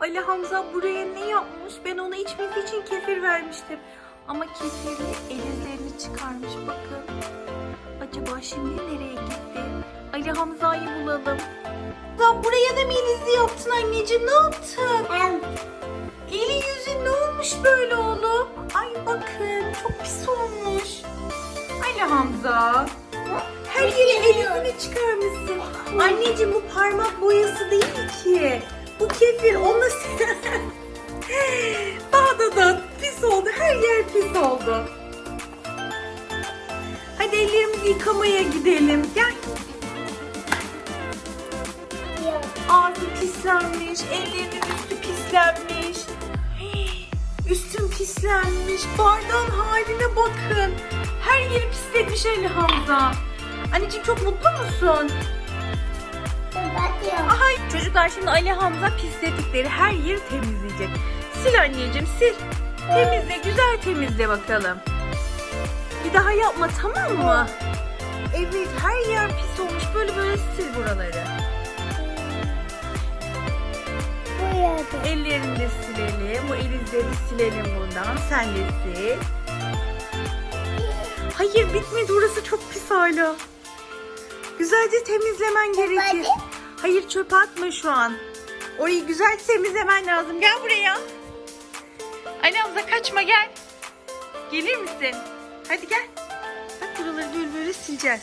Ali Hamza buraya ne yapmış? Ben ona içmesi için kefir vermiştim. Ama kefirli elizlerini çıkarmış bakın. Acaba şimdi nereye gitti? Ali Hamza'yı bulalım. Lan buraya da mı elizi yaptın anneciğim? Ne yaptın? Eli yüzü ne olmuş böyle oğlum? Ay bakın çok pis olmuş. Ali Hamza. Her yeri elini çıkarmışsın. Anneciğim bu parmak boyası değil ki. Bu kefir onunla da pis oldu. Her yer pis oldu. Hadi ellerimizi yıkamaya gidelim. Gel. Ağzı pislenmiş, ellerinin üstü pislenmiş. Üstüm pislenmiş. Bardağın haline bakın. Her yeri pisletmiş Ali Hamza. Anneciğim çok mutlu musun? Ay çocuklar şimdi Ali Hamza pislettikleri her yeri temizleyecek. Sil anneciğim sil. Temizle güzel temizle bakalım. Bir daha yapma tamam mı? Evet her yer pis olmuş. Böyle böyle sil buraları. Ellerini de silelim. Bu elizleri silelim buradan. Sen de sil. Hayır bitmedi. Orası çok pis hala. Güzelce temizlemen gerekir. Hayır çöpe atma şu an. Orayı güzel temizlemen lazım. Gel buraya. Ali Hamza kaçma gel. Gelir misin? Hadi gel. Bak buraları böyle sileceğiz.